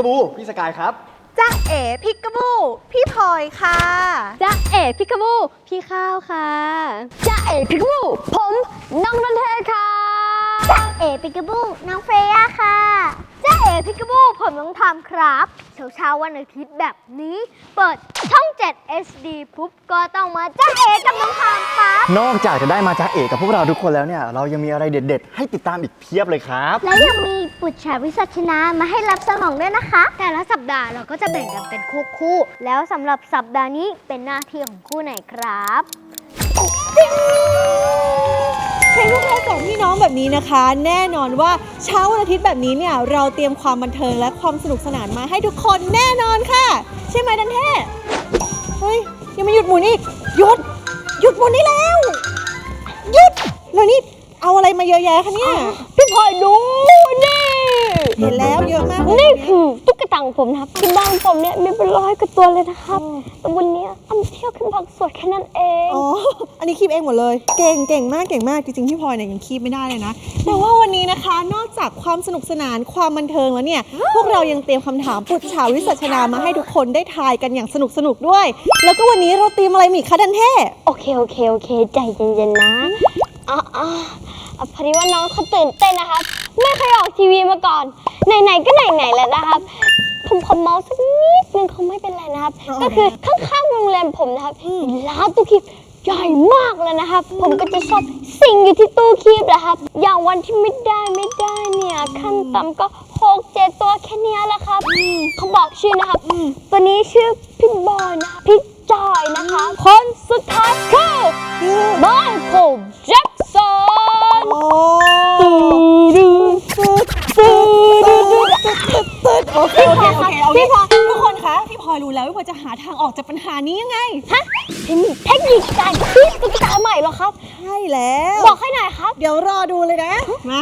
าเอ๋พิกาบู พี่สกายครับ จ้าเอ๋พิกกบู พี่พลอยค่ะจ้าเอ๋พิกาบูพี่ข้าวค่ะจ้าเอ๋พิกาบูผมน้องนันเทศค่ะจ้าเอ๋พิกาบูน้องเฟย่าค่ะจ้าเอ๋พิกาบู ผมน้องทามครับเช้าเช้าๆวันอาทิตย์แบบนี้ เปิดช่อง 7 HD ปุ๊บก็ต้องมาจ้าเอ๋กับน้องทามครับนอกจากจะได้มาจากเอ๋กับพวกเราทุกคนแล้วเนี่ย เรายังมีอะไรเด็ดๆ ให้ติดตามอีกเพียบเลยครับ และยังมีปุจฉาวิสัชนามาให้รับสมองด้วยนะคะ แต่ละสัปดาห์เราก็จะแบ่งกันเป็นคู่คู่ๆแล้วสำหรับสัปดาห์นี้เป็นหน้าที่ของคู่ไหนครับ เพลงลูกเราสองพี่น้องแบบนี้นะคะ แน่นอนว่าเช้าวันอาทิตย์แบบนี้เนี่ยเราเตรียมความบันเทิงและความสนุกสนานมาให้ทุกคนแน่นอนค่ะ ใช่ไหมดันเท่เฮ้ยยังไม่หยุดหมุนอีกหยุดหยุดหมุนนี่แล้วหยุดแล้วนี่เอาอะไรมาเยอะแยะคะเนี่ยพี่พลอยดูนี่ เห็นแล้วเยอะมากเลยนี่คือตุ๊กตาของผมนะครับที่บ้านผมเนี่ยมีเป็นร้อยกว่าตัวเลยนะครับแต่วันเนี้ยเอามาเที่ยวขึ้นพักสวดแค่นั้นเองอ๋ออันนี้คีบเองหมดเลย เก่งเก่งมากเก่งมากจริงๆพี่พลอยเนี่ยยังคีบไม่ได้เลยนะแต่ว่าวันนี้นะคะ นอกจากความสนุกสนานความบันเทิงแล้วเนี่ย พวกเรายังเตรียมคำถามปุจฉาวิสัชนามาให้ทุกคนได้ทายกันอย่างสนุกสนุกๆด้วย แล้วก็วันนี้เราเตรียมอะไรมีคะดันเท่โอเคโอเคโอเคใจเย็นๆนะอะอะอะพอดีว่าน้องเขาตื่นเต้นนะครับ ไม่เคยออกทีวีมาก่อน ไหนๆก็ไหนๆแล้วนะครับ ผมขอเมาส์สักนิดนึงคงไม่เป็นไรนะครับ ก็คือข้างๆโรงแรมผมนะครับร้านตู้คีบใหญ่มากเลยนะครับ ผมก็จะชอบสิ่งอยู่ที่ตู้คีบนะครับ อย่างวันที่ไม่ได้ไม่ได้เนี่ยขั้นต่ำก็หกเจ็ดตัวแค่เนี้ยแหละครับเขาบอกชื่อนะครับตัวนี้ชื่อพี่บอยนะคะพี่จอยนะคะ คนสุดท้ายคือคือไมเคิลแจ็คสัน โอ้ดูดูตึ๊ดตึ๊ดตึ๊ดตึ๊ดตึ๊ดโอเคโอเคโอเคเอาพี่งี้พลอยทุกคนคะ พี่พลอยรู้แล้วพี่พลอยจะหาทางออกจากปัญหานี้ยังไง ฮะพี่มีเทคนิคการคิดตุ๊กตาใหม่เหรอครับ ใช่แล้ว บอกให้หน่อยครับ เดี๋ยวรอดูเลยนะ มา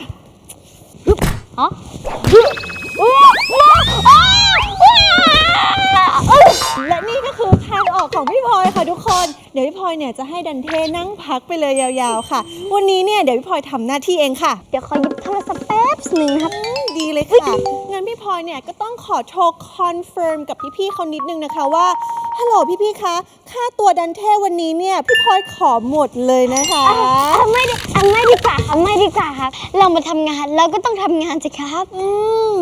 ฮะว้าวว้าวอ้าวว้าว และนี่ก็คือทางออกของพี่พลอยค่ะทุกคน เดี๋ยวพี่พลอยเนี่ยจะให้ดันเทนั่งพักไปเลยยาวๆค่ะ วันนี้เนี่ยเดี๋ยวพี่พลอยทำหน้าที่เองค่ะ เดี๋ยวขอหยิบโทรศัพท์แป๊บหนึ่งนะครับ ดีเลยค่ะ งั้นพี่พลอยเนี่ยก็ต้องขอโทรคอนเฟิร์มกับพี่ๆเขานิดนึงนะคะว่า ฮัลโหลพี่ๆคะ ค่าตัวดันเทวันนี้เนี่ยพี่พลอยขอหมดเลยนะคะอะไม่ดีอะไม่ดีกว่าครับไม่ดีกว่าครับ เรามาทำงานเราก็ต้องทำงานสิครับ อืม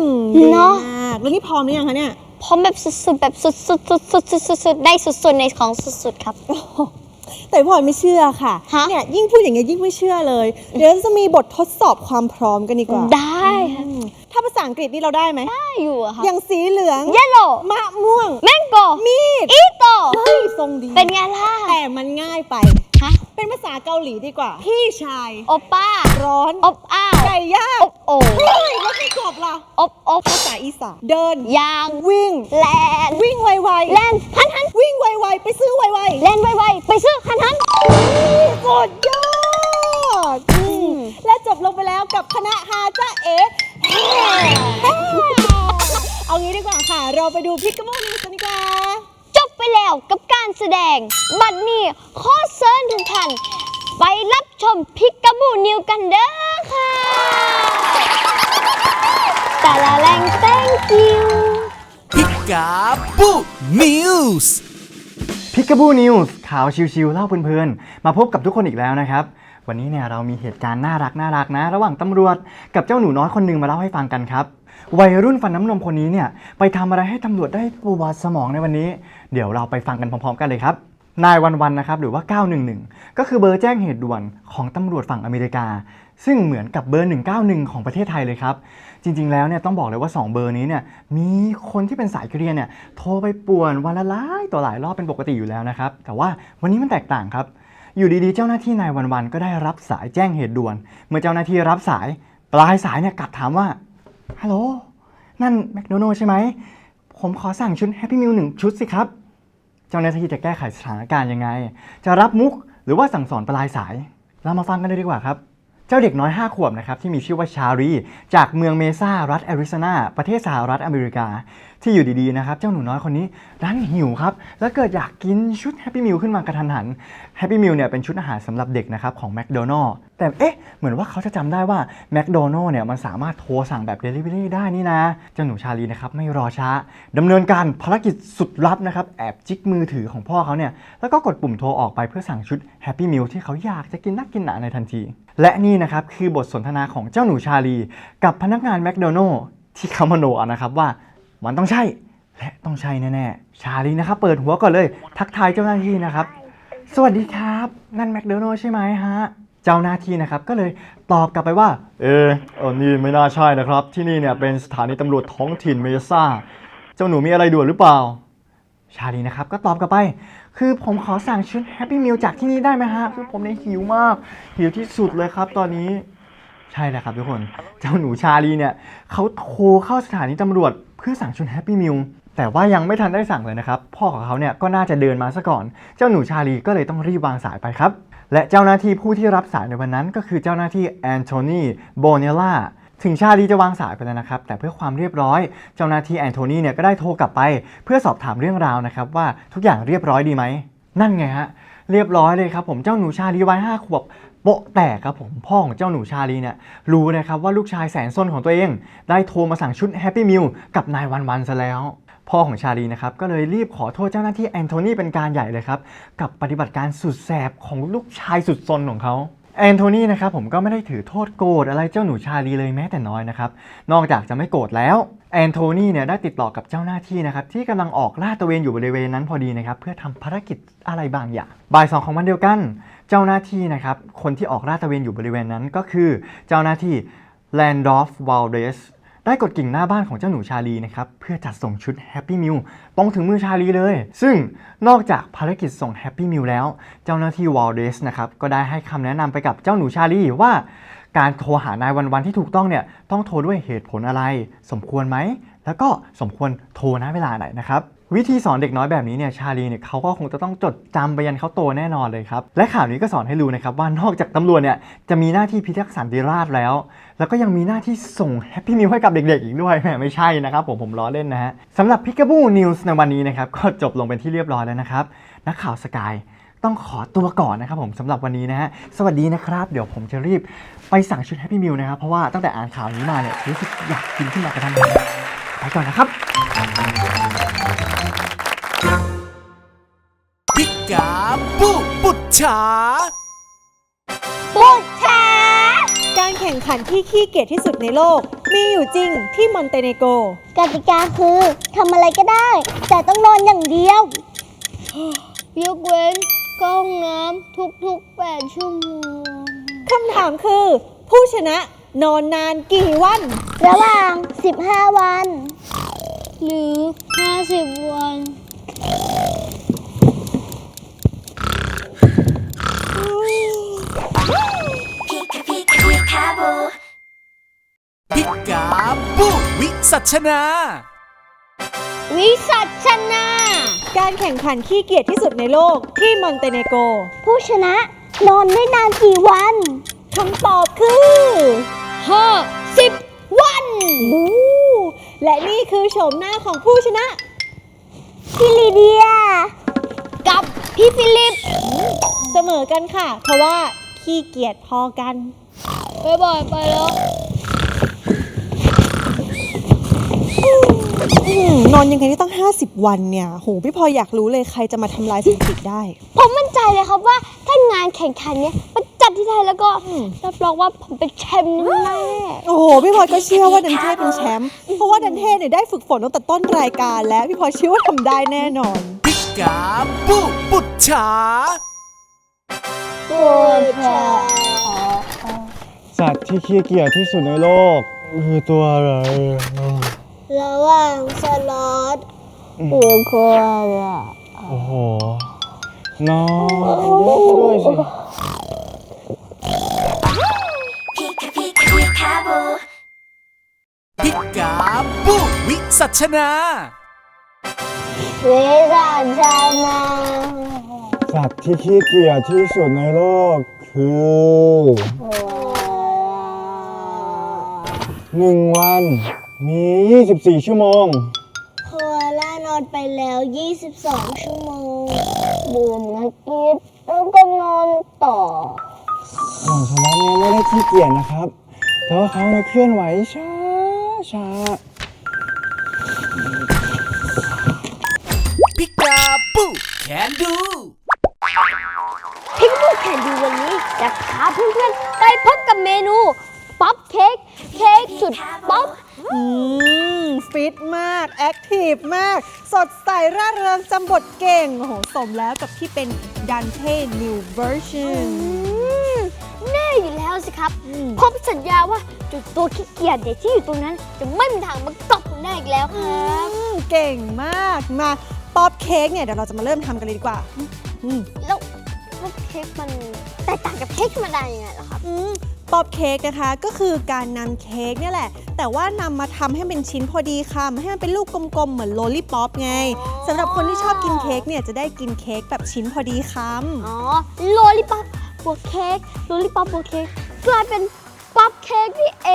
เนอะดีมากแล้วนี่พร้อมหรือยังคะเนี่ย พร้อมแบบสุดๆแบบสุดๆสุดๆสุดๆได้สุดๆในของสุดๆครับ แต่พี่พลอยไม่เชื่อค่ะฮะ เนี่ยยิ่งพูดอย่างเงี้ยยิ่งไม่เชื่อเลย เดี๋ยวจะมีบททดสอบความพร้อมกันดีกว่าได้ครับอืมถ้าภาษาอังกฤษนี่เราได้ไหมได้อยู่อะครับอย่างสีเหลือง เยลโล่มะม่วง แมงโกมีด อีโตเฮ้ยทรงดี เป็นไงล่ะ แต่มันง่ายไป เป็นภาษาเกาหลีดีกว่า พี่ชาย โอป้า ร้อนอบอ้าวไก่ย่างอบโอ่เฮ้ยแล้วไม่จบล่ะ อบอบภาษาอีสาน เดิน ยางวิ่ง แลนวิ่งไวๆ แลนหันหันวิ่งไวๆ ไปซื้อไวแลนไวๆ ไปซื้อหันหันๆสุดยอดอืมมและจบลงไปแล้วกับคณะฮาจ้าเอ๋เอางี้ดีกว่าค่ะ เราไปดูพิกกโมนิวส์กันดีกว่าจบ ไปแล้วกับการแสดง บัดนี้ขอเชิญทุกท่านไปรับชมพิกกบูนิวกันเด้อค่ะ แต่ละแรง thank you พิกาบูนิวส์พิกาบูนิวส์ข่าวชิวๆเล่าเพลินๆ มาพบกับทุกคนอีกแล้วนะครับ วันนี้เนี่ยเรามีเหตุการณ์น่ารักน่ารักนะ ระหว่างตำรวจกับเจ้าหนูน้อยคนหนึ่งมาเล่าให้ฟังกันครับ วัยรุ่นฟันน้ำนมคนนี้เนี่ยไปทำอะไรให้ตำรวจได้ปวดสมองในวันนี้ เดี๋ยวเราไปฟังกันพร้อมๆกันเลยครับ นายวันวันนะครับหรือว่า 911 ก็คือเบอร์แจ้งเหตุด่วนของตำรวจฝั่งอเมริกา ซึ่งเหมือนกับเบอร์ 191 ของประเทศไทยเลยครับ จริงๆแล้วเนี่ยต้องบอกเลยว่า 2 เบอร์นี้เนี่ยมีคนที่เป็นสายเกรียนเนี่ยโทรไปป่วนวันละหลายต่อหลายรอบเป็นปกติอยู่แล้วนะครับแต่ว่าวันนี้มันแตกต่างครับ อยู่ดีๆ เจ้าหน้าที่นายวันวันๆก็ได้รับสายแจ้งเหตุด่วน เมื่อเจ้าหน้าที่รับสายปลายสายเนี่ยกลับถามว่า ฮัลโหล นั่นแมคโดนัลใช่ไหม ผมขอสั่งชุดแฮปปี้มิลหนึ่งชุดสิครับ เจ้าหน้าที่จะแก้ไขสถานการณ์ยังไง จะรับมุกหรือว่าสั่งสอนปลายสาย เรามาฟังกันเลยดีกว่าครับ เจ้าเด็กน้อย 5 ขวบนะครับที่มีชื่อว่าชารี จากเมืองเมซารัฐแอริโซนา ประเทศสหรัฐอเมริกา ที่อยู่ดีๆนะครับเจ้าหนูน้อยคนนี้ดันหิวครับ แล้วเกิดอยากกินชุดแฮปปี้มิลขึ้นมากระทันหันแฮปปี้มิลเนี่ยเป็นชุดอาหารสำหรับเด็กนะครับของแมคโดนัลล์แต่เอ๊ะเหมือนว่าเขาจะจำได้ว่าแมคโดนัลล์เนี่ยมันสามารถโทรสั่งแบบเดลิเวอรี่ได้นี่นะ เจ้าหนูชาลีนะครับไม่รอช้าดำเนินการภารกิจสุดลับนะครับแอบจิกมือถือของพ่อเขาเนี่ยแล้วก็กดปุ่มโทรออกไปเพื่อสั่งชุดแฮปปี้มิลที่เขาอยากจะกินนักกินหนาในทันที และนี่นะครับคือบทสนทนาของเจ้าหนูชาลี กับพนักงานแมคโดนัลล์ที่เขามโนนะครับว่า มันต้องใช่ และต้องใช่แน่ๆ ชาลีนะครับ เปิดหัวก่อนเลย ทักทายเจ้าหน้าที่นะครับ สวัสดีครับ นั่นแมคโดนัลล์ใช่ไหมฮะ เจ้าหน้าที่นะครับ ก็เลยตอบกลับไปว่า เออเออนี่ไม่น่าใช่นะครับ ที่นี่เนี่ยเป็นสถานีตำรวจท้องถิ่นเมซ่า เจ้าหนูมีอะไรด่วนหรือเปล่า ชาลีนะครับ ก็ตอบกลับไป คือผมขอสั่งชุดแฮปปี้มิลจากที่นี่ได้ไหมฮะ คือผมเนี่ยหิวมาก หิวที่สุดเลยครับตอนนี้ ใช่แล้วครับทุกคน เจ้าหนูชาลีเนี่ยเขาโทรเข้าสถานีตำรวจเพื่อสั่งชุดแฮปปี้มิลแต่ว่ายังไม่ทันได้สั่งเลยนะครับ พ่อของเขาเนี่ยก็น่าจะเดินมาซะก่อน เจ้าหนูชาลีก็เลยต้องรีบวางสายไปครับ และเจ้าหน้าที่ผู้ที่รับสายในวันนั้นก็คือเจ้าหน้าที่แอนโทนีโบเนล่าถึงชาลีจะวางสายไปแล้วนะครับ แต่เพื่อความเรียบร้อย เจ้าหน้าที่แอนโทนีเนี่ยก็ได้โทรกลับไป เพื่อสอบถามเรื่องราวนะครับว่าทุกอย่างเรียบร้อยดีไหมนั่นไงฮะเรียบร้อยเลยครับผมเจ้าหนูชาลีวัยห้าขวบ โปะแตกครับผมพ่อของเจ้าหนูชาลีเนี่ยรู้นะครับว่าลูกชายแสนซนของตัวเอง ได้โทรมาสั่งชุดแฮปปี้มิลกับนายวันวันซะแล้ว พ่อของชาลีนะครับก็เลยรีบขอโทษเจ้าหน้าที่แอนโทนีเป็นการใหญ่เลยครับ กับปฏิบัติการสุดแสบของลูกชายสุดซนของเขาแอนโทนีนะครับผมก็ไม่ได้ถือโทษโกรธอะไรเจ้าหนูชาลีเลยแม้แต่น้อยนะครับ นอกจากจะไม่โกรธแล้วแอนโทนีเนี่ยได้ติดต่อกับเจ้าหน้าที่นะครับที่กำลังออกลาดตระเวนอยู่บริเวณนั้นพอดีนะครับเพื่อทำภารกิจอะไรบางอย่างบ่ายสองของวันเดียวกัน เจ้าหน้าที่นะครับ คนที่ออกลาดตระเวนอยู่บริเวณนั้นก็คือเจ้าหน้าที่ Landolph Valdez ได้กดกิ่งหน้าบ้านของเจ้าหนูชาลีนะครับ เพื่อจัดส่งชุด Happy Meal ตรงถึงมือชาลีเลย ซึ่งนอกจากภารกิจส่ง Happy Meal แล้ว เจ้าหน้าที่ Valdez นะครับ ก็ได้ให้คำแนะนำไปกับเจ้าหนูชาลีว่า การโทรหานายวันวันที่ถูกต้องเนี่ย ต้องโทรด้วยเหตุผลอะไร สมควรไหม แล้วก็สมควรโทรณเวลาไหนนะครับ วิธีสอนเด็กน้อยแบบนี้เนี่ยชาลีเนี่ยเขาก็คงจะต้องจดจำไปยันเขาโตแน่นอนเลยครับ และข่าวนี้ก็สอนให้รู้นะครับว่านอกจากตำรวจเนี่ยจะมีหน้าที่พิทักษ์สันติราษฎร์แล้ว แล้วก็ยังมีหน้าที่ส่งแฮปปี้มิลให้กับเด็กๆอีกด้วยแหมไม่ใช่นะครับผมผมล้อเล่นนะฮะสำหรับพิกาบูนิวส์ในวันนี้นะครับก็จบลงเป็นที่เรียบร้อยแล้วนะครับนักข่าวสกายต้องขอตัวก่อนนะครับผมสำหรับวันนี้นะฮะสวัสดีนะครับ เดี๋ยวผมจะรีบไปสั่งชุดแฮปปี้มิลนะครับเพราะว่าตั้งแต่อ่านข่าวนี้มาเนี่ยรู้สึกอยากกินขึ้นมากระทันหันไปก่อนนะครับ พิกาบูปุจฉาปุจฉาการแข่งขันที่ขี้เกียจที่สุดในโลก มีอยู่จริงที่มอนเตเนโกรกติกาคือทำอะไรก็ได้ แต่ต้องนอนอย่างเดียว ยกเว้นเข้าห้องน้ำทุกๆ 8 ชั่วโมงคำถามคือ ผู้ชนะนอนนานกี่วัน ระหว่าง 15 วัน หรือ 50 วัน พิกาบูวิสัชนา วิสัชนา การแข่งขันขี้เกียจที่สุดในโลกที่มอนเตเนโกรผู้ชนะ นอนได้นานกี่วันคำตอบคือ 50 วันบูและนี่คือโฉมหน้าของผู้ชนะพี่ลีเดีย กับพี่ฟิลิป เสมอกันค่ะ เพราะว่าขี้เกียจพอกัน ไปบ่อยไปแล้วอืมนอนยังไงได้ตั้ง 50 วันเนี่ย โห พี่พลอยอยากรู้เลยใครจะมาทำลายสถิติได้ ผมมั่นใจเลยครับว่าถ้างานแข่งขันเนี้ยมันจัดที่ไทยแล้วก็รับรองว่าผมเป็นแชมป์แน่โอ้โห พี่พลอยก็เชื่อว่าดันเทพเป็นแชมป์ เพราะว่าดันเทพเนี่ยได้ฝึกฝนตั้งแต่ต้นรายการแล้ว พี่พลอยเชื่อว่าทำได้แน่นอนพิกาบูปุจฉาปวดแผล สัตว์ที่ขี้เกียจที่สุดในโลกคือตัวอะไรระหว่างสล็อตหรือโคอาล่าโอ้โหน้องเยอะด้วยสิพิกาบูวิสัชนาวิสัชนาสัตว์ที่ขี้เกียจที่สุดในโลกคือ หนึ่งวัน มี 24 ชั่วโมง โคอนไปแล้ว 22 ชั่วโมงบวมนะกิดแล้วก็นอนต่อของโทมัสเนี่ยไม่ได้ขี้เกียจนะครับ แต่ว่าเขาเนี่ยเคลื่อนไหวช้าช้าพิกาบูแคนดูพิกบูแคนดูวันนี้จะพาเพื่อนๆไปพบกับเมนู ป๊อปเค้กเค้ก สุดป๊อปอืมฟิตมาก แอคทีฟมาก สดใสร่าเริงจำบทเก่ง โอ้โห สมแล้วกับที่เป็นดันเท่ new version แน่อยู่แล้วสิครับผมสัญญาว่าจุดตัวขี้เกียจเด็กที่อยู่ตรงนั้น จะไม่มีทางมากอบผมได้อีกแล้วครับอืมเก่งมากมาป๊อปเค้กเนี่ยเดี๋ยวเราจะมาเริ่มทำกันเลยดีกว่าอืมแล้วป๊อปเค้กมันแตกต่างกับเค้กธรรมดายังไงเหรอครับอืม ป๊อปเค้กนะคะก็คือการนำเค้กเนี่ยแหละ แต่ว่านำมาทำให้เป็นชิ้นพอดีคำให้มันเป็นลูกกลมๆ เหมือนโลลี่ป๊อปไงสำหรับคนที่ชอบกินเค้กเนี่ยจะได้กินเค้กแบบชิ้นพอดีคำอ๋อโลลิป o ปบวกเค้กโลลิป o ปบวกเค้กกลายเป็นป๊อปเค้กนี่เอ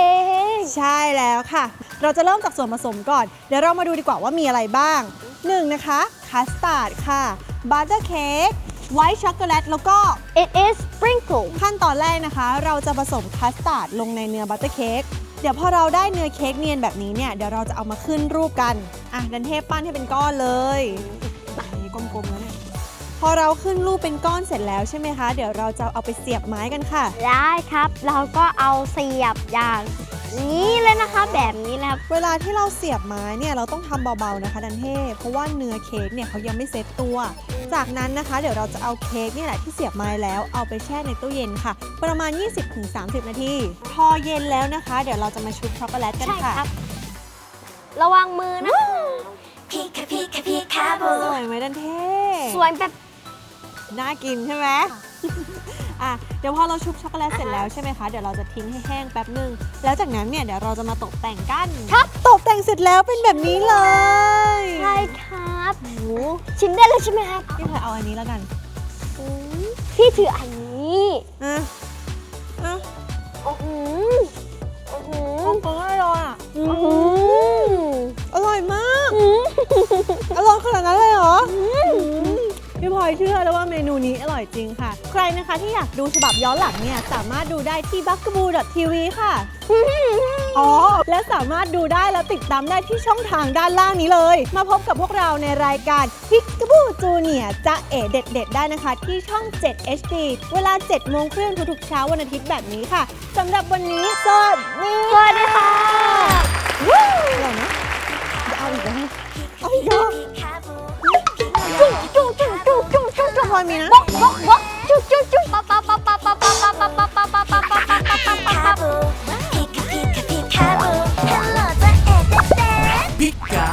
ง ใช่แล้วค่ะ เราจะเริ่มจากส่วนผสมก่อน เดี๋ยวเรามาดูดีกว่าว่ามีอะไรบ้าง 1. นะคะคัสตาร์ดค่ะบัตเตอร์เค้ก ไวท์ช็อกโกแลตแล้วก็ it is sprinkle ขั้นตอนแรกนะคะ เราจะผสมคัสตาร์ดลงในเนื้อบัตเตอร์เค้กเดี๋ยวพอเราได้เนื้อเค้กเนียนแบบนี้เนี่ยเดี๋ยวเราจะเอามาขึ้นรูปกัน อะดันเทพปั้นให้เป็นก้อนเลยนี่กลมๆแล้วเนี่ยพอเราขึ้นรูปเป็นก้อนเสร็จแล้วใช่ไหมคะ เดี๋ยวเราจะเอาไปเสียบไม้กันค่ะ ได้ครับ เราก็เอาเสียบอย่างนี้เลยนะคะ แบบนี้นะครับ เวลาที่เราเสียบไม้เนี่ยเราต้องทำเบาๆนะคะ ดันเทพเพราะว่าเนื้อเค้กเนี่ยเขายังไม่เซ็ตตัว จากนั้นนะคะ เดี๋ยวเราจะเอาเค้กเนี่ยแหละที่เสียบไม้แล้วเอาไปแช่ในตู้เย็นค่ะ ประมาณ 20-30 นาที พอเย็นแล้วนะคะ เดี๋ยวเราจะมาชุบช็อกโกแลตกันใช่ค่ะครับระวังมือนะสวยไหมดันเทพสวยแบบน่ากินใช่ไหม อะเดี๋ยวพอเราชุบช็อกโกแลตเสร็จแล้วใช่ไหมคะ เดี๋ยวเราจะทิ้งให้แห้งแป๊บหนึ่งแล้วจากนั้นเนี่ยเดี๋ยวเราจะมาตกแต่งกันครับ ตกแต่งเสร็จแล้วเป็นแบบนี้เลยใช่ครับโหชิมได้เลยใช่ไหมครับพี่พลอยเอาอันนี้แล้วกันอืมพี่ถืออันนี้ อะอะ ยเชื่อแล้วว่าเมนูนี้อร่อยจริงค่ะ ใครนะคะที่อยากดูฉบับย้อนหลังเนี่ย สามารถดูได้ที่ b u g a b o o TV ค่ะ อ๋อ และสามารถดูได้แล้วติดตามได้ที่ช่องทางด้านล่างนี้เลย มาพบกับพวกเราในรายการ p i k a b o o Junior จะเอ๋เด็ดๆได้นะคะ ที่ช่อง 7 HD เวลา 7 โมงครึ่งทุกๆเช้าวันอาทิตย์แบบนี้ค่ะสำหรับวันนี้สวัสดีสวัสดีค่ะอร่อยนะจะเอาอีกแล้วเอาอีกแล้ว จุ๊จุ๊จุ๊จุ๊จุ๊จุ๊จุ๊พลอยมีนะบ๊อกบ๊อกบ๊อกจุ๊จุ๊จุ๊ป๊าป๊าป๊าป๊าป๊าป๊าป๊าป๊าป๊าป๊าป๊าป๊าป๊าป๊าป๊าป๊าป๊าพิกา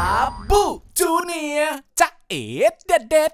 บูจูเนียจะเอ็ดเด็ด